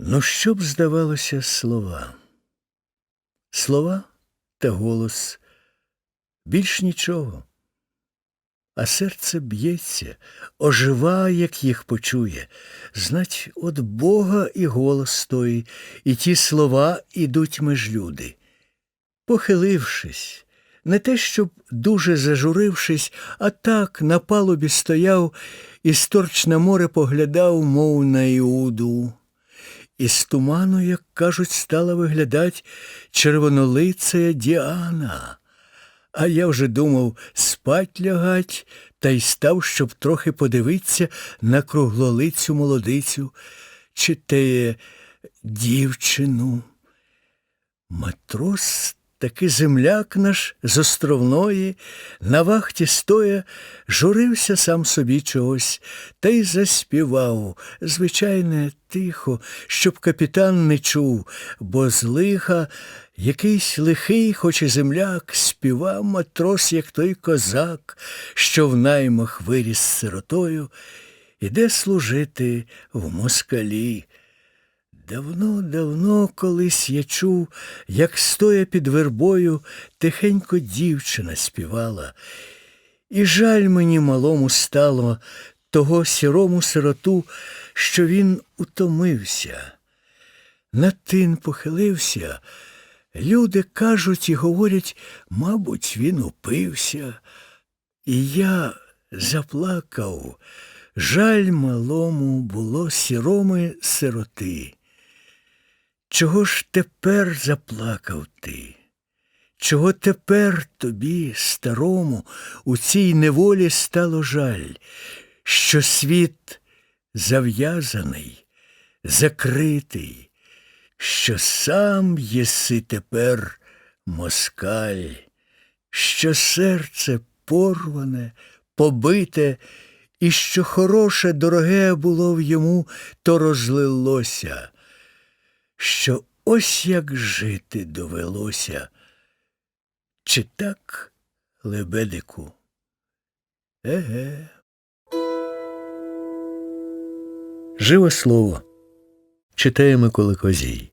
Ну, що б здавалося слова? Слова та голос більш нічого. А серце б'ється, ожива, як їх почує. Знать, от Бога і голос той, і ті слова ідуть меж люди. Похилившись, не те, щоб дуже зажурившись, а так на палубі стояв і сторч на море поглядав, мов на Іуду. Із туману, як кажуть, стала виглядать червонолиця Діана. А я вже думав спать лягать, та й став, щоб трохи подивитися на круглолицю молодицю, чи те дівчину. Матрос, таки земляк наш з островної, на вахті стоя, журився сам собі чогось, та й заспівав, звичайне, тихо, щоб капітан не чув, бо з лиха якийсь лихий, хоч і земляк, співав матрос, як той козак, що в наймах виріс сиротою, іде служити в москалі. Давно, давно колись я чув, як стоя під вербою, тихенько дівчина співала. І жаль мені малому стало того сірому сироту, що він утомився. На тин похилився. Люди кажуть і говорять, мабуть, він упився. І я заплакав. Жаль малому було сіроми сироти. Чого ж тепер заплакав ти? Чого тепер тобі, старому, у цій неволі стало жаль, що світ зав'язаний, закритий, що сам єси тепер москаль, що серце порване, побите, і що хороше, дороге було в йому, то розлилося що ось як жити довелося. Чи так, лебедику? Еге. Живе слово. Читає Микола Козій.